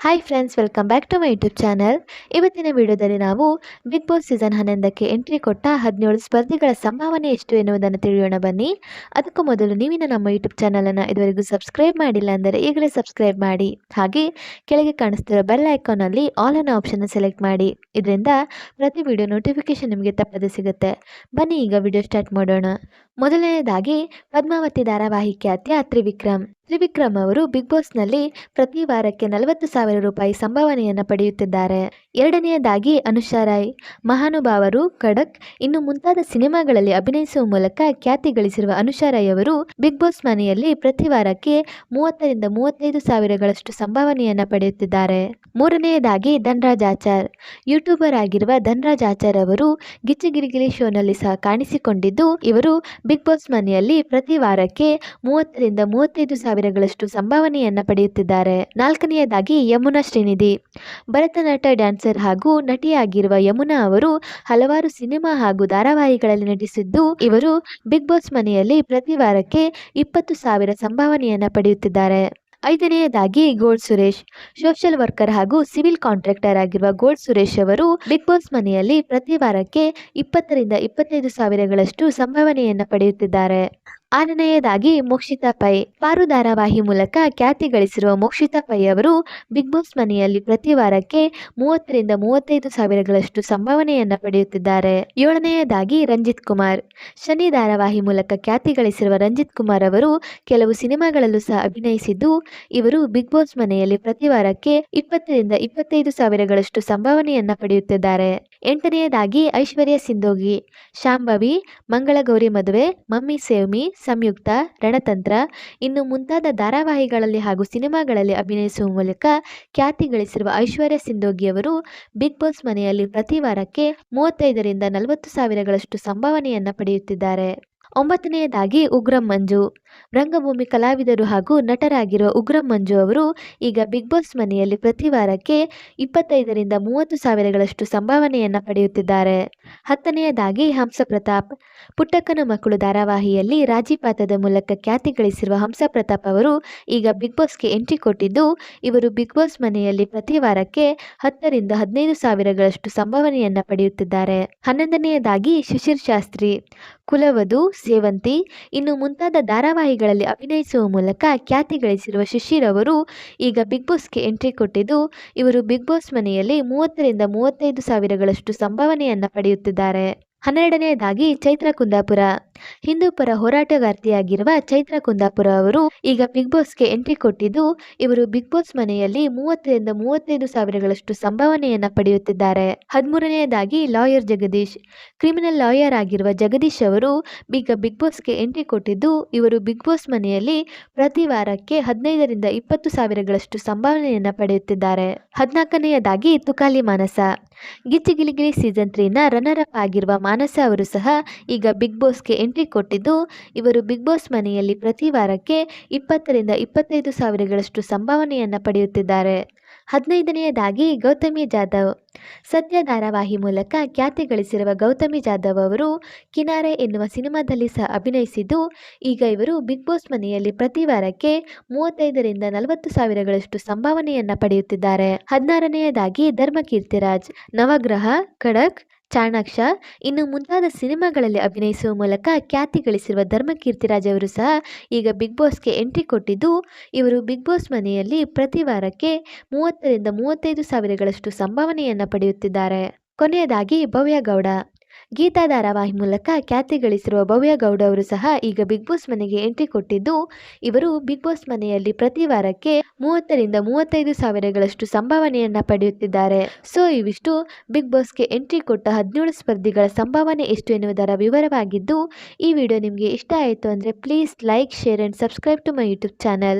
Hi friends welcome back to my YouTube channel ಇವತ್ತಿನ ವಿಡಿಯೋದಲ್ಲಿ ನಾವು ಬಿಗ್ ಬಾಸ್ ಸೀಸನ್ ಹನ್ನೊಂದಕ್ಕೆ ಎಂಟ್ರಿ ಕೊಟ್ಟ ಹದಿನೇಳು ಸ್ಪರ್ಧಿಗಳ ಸಂಭಾವನೆ ಎಷ್ಟು ಎನ್ನುವುದನ್ನು ತಿಳಿಯೋಣ ಬನ್ನಿ. ಅದಕ್ಕೂ ಮೊದಲು ನೀವಿನ ನಮ್ಮ ಯೂಟ್ಯೂಬ್ ಚಾನಲನ್ನು ಇದುವರೆಗೂ ಸಬ್ಸ್ಕ್ರೈಬ್ ಮಾಡಿಲ್ಲ ಅಂದರೆ ಈಗಲೇ ಸಬ್ಸ್ಕ್ರೈಬ್ ಮಾಡಿ. ಹಾಗೆ ಕೆಳಗೆ ಕಾಣಿಸ್ತಿರೋ ಬೆಲ್ ಐಕಾನಲ್ಲಿ ಆಲ್ ಅನ್ನೋ ಆಪ್ಷನ್ನ ಸೆಲೆಕ್ಟ್ ಮಾಡಿ. ಇದರಿಂದ ಪ್ರತಿ ವಿಡಿಯೋ ನೋಟಿಫಿಕೇಶನ್ ನಿಮಗೆ ತಪ್ಪದೆ ಸಿಗುತ್ತೆ. ಬನ್ನಿ ಈಗ ವಿಡಿಯೋ ಸ್ಟಾರ್ಟ್ ಮಾಡೋಣ. ಮೊದಲನೆಯದಾಗಿ ಪದ್ಮಾವತಿ ಧಾರಾವಾಹಿ ಖ್ಯಾತಿಯ ತ್ರಿವಿಕ್ರಮ್. ತ್ರಿವಿಕ್ರಮ್ ಅವರು ಬಿಗ್ ಬಾಸ್ನಲ್ಲಿ ಪ್ರತಿ ವಾರಕ್ಕೆ ನಲವತ್ತು ಸಾವಿರ ರೂಪಾಯಿ ಸಂಭಾವನೆಯನ್ನು ಪಡೆಯುತ್ತಿದ್ದಾರೆ. ಎರಡನೆಯದಾಗಿ ಅನುಷಾ ರಾಯ್. ಮಹಾನುಭಾವರು ಖಡಕ್. ಇನ್ನು ಮುಂತಾದ ಸಿನಿಮಾಗಳಲ್ಲಿ ಅಭಿನಯಿಸುವ ಮೂಲಕ ಖ್ಯಾತಿ ಗಳಿಸಿರುವ ಅನುಷಾ ರಾಯ್ ಅವರು ಬಿಗ್ ಬಾಸ್ ಮನೆಯಲ್ಲಿ ಪ್ರತಿ ವಾರಕ್ಕೆ ಮೂವತ್ತರಿಂದ ಮೂವತ್ತೈದು ಸಾವಿರಗಳಷ್ಟು ಸಂಭಾವನೆಯನ್ನು ಪಡೆಯುತ್ತಿದ್ದಾರೆ. ಮೂರನೆಯದಾಗಿ ಧನ್ರಾಜ್ ಆಚಾರ್. ಯೂಟ್ಯೂಬರ್ ಆಗಿರುವ ಧನ್ರಾಜ್ ಆಚಾರ್ ಅವರು ಗಿಚ್ಚಿಗಿರಿಗಿರಿ ಶೋನಲ್ಲಿ ಸಹ ಕಾಣಿಸಿಕೊಂಡಿದ್ದು ಇವರು ಬಿಗ್ ಬಾಸ್ ಮನೆಯಲ್ಲಿ ಪ್ರತಿ ವಾರಕ್ಕೆ ಮೂವತ್ತರಿಂದ ಮೂವತ್ತೈದು ಸಾವಿರಗಳಷ್ಟು ಸಂಭಾವನೆಯನ್ನ ಪಡೆಯುತ್ತಿದ್ದಾರೆ. ನಾಲ್ಕನೆಯದಾಗಿ ಯಮುನಾ ಶ್ರೀನಿಧಿ. ಭರತನಾಟ್ಯ ಡ್ಯಾನ್ಸರ್ ಹಾಗೂ ನಟಿಯಾಗಿರುವ ಯಮುನಾ ಅವರು ಹಲವಾರು ಸಿನಿಮಾ ಹಾಗೂ ಧಾರಾವಾಹಿಗಳಲ್ಲಿ ನಟಿಸಿದ್ದು, ಇವರು ಬಿಗ್ ಬಾಸ್ ಮನೆಯಲ್ಲಿ ಪ್ರತಿ ವಾರಕ್ಕೆ ಇಪ್ಪತ್ತು ಸಾವಿರ ಸಂಭಾವನೆಯನ್ನ ಪಡೆಯುತ್ತಿದ್ದಾರೆ. ಐದನೆಯದಾಗಿ ಗೋಲ್ಡ್ ಸುರೇಶ್. ಸೋಷಿಯಲ್ ವರ್ಕರ್ ಹಾಗೂ ಸಿವಿಲ್ ಕಾಂಟ್ರಾಕ್ಟರ್ ಆಗಿರುವ ಗೋಲ್ಡ್ ಸುರೇಶ್ ಅವರು ಬಿಗ್ ಬಾಸ್ ಮನೆಯಲ್ಲಿ ಪ್ರತಿ ವಾರಕ್ಕೆ ಇಪ್ಪತ್ತರಿಂದ ಇಪ್ಪತ್ತೈದು ಸಾವಿರಗಳಷ್ಟು ಸಂಭಾವನೆಯನ್ನು ಪಡೆಯುತ್ತಿದ್ದಾರೆ. ಆರನೆಯದಾಗಿ ಮೋಕ್ಷಿತಾ ಪೈ. ಪಾರು ಧಾರಾವಾಹಿ ಮೂಲಕ ಖ್ಯಾತಿ ಗಳಿಸಿರುವ ಮೋಕ್ಷಿತಾ ಪೈ ಅವರು ಬಿಗ್ ಬಾಸ್ ಮನೆಯಲ್ಲಿ ಪ್ರತಿ ವಾರಕ್ಕೆ ಮೂವತ್ತರಿಂದ ಮೂವತ್ತೈದು ಸಾವಿರಗಳಷ್ಟು ಸಂಭಾವನೆಯನ್ನ ಪಡೆಯುತ್ತಿದ್ದಾರೆ. ಏಳನೆಯದಾಗಿ ರಂಜಿತ್ ಕುಮಾರ್. ಶನಿ ಧಾರಾವಾಹಿ ಮೂಲಕ ಖ್ಯಾತಿ ಗಳಿಸಿರುವ ರಂಜಿತ್ ಕುಮಾರ್ ಅವರು ಕೆಲವು ಸಿನಿಮಾಗಳಲ್ಲೂ ಸಹ ಅಭಿನಯಿಸಿದ್ದು, ಇವರು ಬಿಗ್ ಬಾಸ್ ಮನೆಯಲ್ಲಿ ಪ್ರತಿ ವಾರಕ್ಕೆ ಇಪ್ಪತ್ತರಿಂದ ಇಪ್ಪತ್ತೈದು ಸಾವಿರಗಳಷ್ಟು ಸಂಭಾವನೆಯನ್ನ ಪಡೆಯುತ್ತಿದ್ದಾರೆ. ಎಂಟನೆಯದಾಗಿ ಐಶ್ವರ್ಯ ಸಿಂಧೋಗಿ, ಶಾಂಭವಿ, ಮಂಗಳಗೌರಿ ಮದುವೆ, ಮಮ್ಮಿ ಸೇವ್ಮಿ, ಸಂಯುಕ್ತ, ರಣತಂತ್ರ, ಇನ್ನು ಮುಂತಾದ ಧಾರಾವಾಹಿಗಳಲ್ಲಿ ಹಾಗೂ ಸಿನಿಮಾಗಳಲ್ಲಿ ಅಭಿನಯಿಸುವ ಮೂಲಕ ಖ್ಯಾತಿ ಗಳಿಸಿರುವ ಐಶ್ವರ್ಯ ಸಿಂಧೋಗಿಯವರು ಬಿಗ್ ಬಾಸ್ ಮನೆಯಲ್ಲಿ ಪ್ರತಿ ವಾರಕ್ಕೆ ಮೂವತ್ತೈದರಿಂದ ನಲವತ್ತು ಸಾವಿರಗಳಷ್ಟು ಸಂಭಾವನೆಯನ್ನ ಪಡೆಯುತ್ತಿದ್ದಾರೆ. ಒಂಬತ್ತನೆಯದಾಗಿ ಉಗ್ರಂ ಮಂಜು. ರಂಗಭೂಮಿ ಕಲಾವಿದರು ಹಾಗೂ ನಟರಾಗಿರುವ ಉಗ್ರಂ ಮಂಜು ಅವರು ಈಗ ಬಿಗ್ ಬಾಸ್ ಮನೆಯಲ್ಲಿ ಪ್ರತಿ ವಾರಕ್ಕೆ ಇಪ್ಪತ್ತೈದರಿಂದ ಮೂವತ್ತು ಸಾವಿರಗಳಷ್ಟು ಸಂಭಾವನೆಯನ್ನು ಪಡೆಯುತ್ತಿದ್ದಾರೆ. ಹತ್ತನೆಯದಾಗಿ ಹಂಸ ಪ್ರತಾಪ್ ಪುಟ್ಟಕ್ಕನ ಮಕ್ಕಳು ಧಾರಾವಾಹಿಯಲ್ಲಿ ರಾಜಿಪಾತದ ಮೂಲಕ ಖ್ಯಾತಿ ಗಳಿಸಿರುವ ಹಂಸ ಪ್ರತಾಪ್ ಅವರು ಈಗ ಬಿಗ್ ಬಾಸ್ಗೆ ಎಂಟ್ರಿ ಕೊಟ್ಟಿದ್ದು, ಇವರು ಬಿಗ್ ಬಾಸ್ ಮನೆಯಲ್ಲಿ ಪ್ರತಿ ವಾರಕ್ಕೆ ಹತ್ತರಿಂದ ಹದಿನೈದು ಸಾವಿರಗಳಷ್ಟು ಸಂಭಾವನೆಯನ್ನು ಪಡೆಯುತ್ತಿದ್ದಾರೆ. ಹನ್ನೊಂದನೆಯದಾಗಿ ಶಿಶಿರ್ ಶಾಸ್ತ್ರಿ. ಕುಲವಧು, ಸೇವಂತಿ, ಇನ್ನು ಮುಂತಾದ ಧಾರಾವಾಹಿಗಳಲ್ಲಿ ಅಭಿನಯಿಸುವ ಮೂಲಕ ಖ್ಯಾತಿ ಗಳಿಸಿರುವ ಶಿಶಿರ್ ಅವರು ಈಗ ಬಿಗ್ ಬಾಸ್ಗೆ ಎಂಟ್ರಿ ಕೊಟ್ಟಿದ್ದು, ಇವರು ಬಿಗ್ ಬಾಸ್ ಮನೆಯಲ್ಲಿ ಮೂವತ್ತರಿಂದ ಮೂವತ್ತೈದು ಸಾವಿರಗಳಷ್ಟು ಸಂಭಾವನೆಯನ್ನ ಪಡೆಯುತ್ತಿದ್ದಾರೆ. ಹನ್ನೆರಡನೆಯದಾಗಿ ಚೈತ್ರ ಕುಂದಾಪುರ ಹಿಂದೂ ಪರ ಹೋರಾಟಗಾರ್ತಿಯಾಗಿರುವ ಚೈತ್ರ ಕುಂದಾಪುರ ಅವರು ಈಗ ಬಿಗ್ ಬಾಸ್ಗೆ ಎಂಟ್ರಿ ಕೊಟ್ಟಿದ್ದು, ಇವರು ಬಿಗ್ ಬಾಸ್ ಮನೆಯಲ್ಲಿ ಮೂವತ್ತರಿಂದ ಮೂವತ್ತೈದು ಸಾವಿರಗಳಷ್ಟು ಸಂಭಾವನೆಯನ್ನ ಪಡೆಯುತ್ತಿದ್ದಾರೆ. ಹದಿಮೂರನೆಯದಾಗಿ ಲಾಯರ್ ಜಗದೀಶ್. ಕ್ರಿಮಿನಲ್ ಲಾಯರ್ ಆಗಿರುವ ಜಗದೀಶ್ ಅವರು ಈಗ ಬಿಗ್ ಬಾಸ್ಗೆ ಎಂಟ್ರಿ ಕೊಟ್ಟಿದ್ದು, ಇವರು ಬಿಗ್ ಬಾಸ್ ಮನೆಯಲ್ಲಿ ಪ್ರತಿ ವಾರಕ್ಕೆ ಹದಿನೈದರಿಂದ ಇಪ್ಪತ್ತು ಸಾವಿರಗಳಷ್ಟು ಸಂಭಾವನೆಯನ್ನ ಪಡೆಯುತ್ತಿದ್ದಾರೆ. ಹದಿನಾಲ್ಕನೆಯದಾಗಿ ತುಕಾಲಿ ಮಾನಸ. ಗಿಚ್ಚಿಗಿಲಿಗಿಲಿ ಸೀಸನ್ ತ್ರೀನ ರನ್ನರ್ ಅಪ್ ಆಗಿರುವ ಮಾನಸ ಅವರು ಸಹ ಈಗ ಬಿಗ್ ಬಾಸ್ಗೆ ಎಂಟ್ರಿ ಕೊಟ್ಟಿದ್ದು, ಇವರು ಬಿಗ್ ಬಾಸ್ ಮನೆಯಲ್ಲಿ ಪ್ರತಿ ವಾರಕ್ಕೆ ಇಪ್ಪತ್ತರಿಂದ ಇಪ್ಪತ್ತೈದು ಸಾವಿರಗಳಷ್ಟು ಸಂಭಾವನೆಯನ್ನು ಪಡೆಯುತ್ತಿದ್ದಾರೆ. ಹದಿನೈದನೆಯದಾಗಿ ಗೌತಮಿ ಜಾಧವ್. ಸತ್ಯ ಧಾರಾವಾಹಿ ಮೂಲಕ ಖ್ಯಾತಿ ಗಳಿಸಿರುವ ಗೌತಮಿ ಜಾಧವ್ ಅವರು ಕಿನಾರೆ ಎನ್ನುವ ಸಿನಿಮಾದಲ್ಲಿ ಸಹ ಅಭಿನಯಿಸಿದ್ದು, ಈಗ ಇವರು ಬಿಗ್ ಬಾಸ್ ಮನೆಯಲ್ಲಿ ಪ್ರತಿ ವಾರಕ್ಕೆ ಮೂವತ್ತೈದರಿಂದ ನಲವತ್ತು ಸಾವಿರಗಳಷ್ಟು ಸಂಭಾವನೆಯನ್ನು ಪಡೆಯುತ್ತಿದ್ದಾರೆ. ಹದಿನಾರನೆಯದಾಗಿ ಧರ್ಮಕೀರ್ತಿರಾಜ್ ನವಗ್ರಹ, ಖಡಕ್ ಚಾಣಾಕ್ಷ, ಇನ್ನು ಮುಂತಾದ ಸಿನಿಮಾಗಳಲ್ಲಿ ಅಭಿನಯಿಸುವ ಮೂಲಕ ಖ್ಯಾತಿ ಗಳಿಸಿರುವ ಧರ್ಮಕೀರ್ತಿರಾಜ್ ಅವರು ಸಹ ಈಗ ಬಿಗ್ ಬಾಸ್ಗೆ ಎಂಟ್ರಿ ಕೊಟ್ಟಿದ್ದು, ಇವರು ಬಿಗ್ ಬಾಸ್ ಮನೆಯಲ್ಲಿ ಪ್ರತಿ ವಾರಕ್ಕೆ ಮೂವತ್ತರಿಂದ ಮೂವತ್ತೈದು ಸಾವಿರಗಳಷ್ಟು ಸಂಭಾವನೆಯನ್ನ ಪಡೆಯುತ್ತಿದ್ದಾರೆ. ಕೊನೆಯದಾಗಿ ಭವ್ಯ ಗೌಡ. ಗೀತಾ ಧಾರಾವಾಹಿ ಮೂಲಕ ಖ್ಯಾತಿ ಗಳಿಸಿರುವ ಭವ್ಯ ಗೌಡ ಅವರು ಸಹ ಈಗ ಬಿಗ್ ಬಾಸ್ ಮನೆಗೆ ಎಂಟ್ರಿ ಕೊಟ್ಟಿದ್ದು, ಇವರು ಬಿಗ್ ಬಾಸ್ ಮನೆಯಲ್ಲಿ ಪ್ರತಿ ವಾರಕ್ಕೆ ಮೂವತ್ತರಿಂದ ಮೂವತ್ತೈದು ಸಾವಿರಗಳಷ್ಟು ಸಂಭಾವನೆಯನ್ನ ಪಡೆಯುತ್ತಿದ್ದಾರೆ. ಸೊ, ಇವಿಷ್ಟು ಬಿಗ್ ಬಾಸ್ಗೆ ಎಂಟ್ರಿ ಕೊಟ್ಟ ಹದಿನೇಳು ಸ್ಪರ್ಧಿಗಳ ಸಂಭಾವನೆ ಎಷ್ಟು ಎನ್ನುವುದರ ವಿವರವಾಗಿದ್ದು, ಈ ವಿಡಿಯೋ ನಿಮಗೆ ಇಷ್ಟ ಆಯಿತು ಅಂದರೆ please like, share and subscribe to my YouTube channel.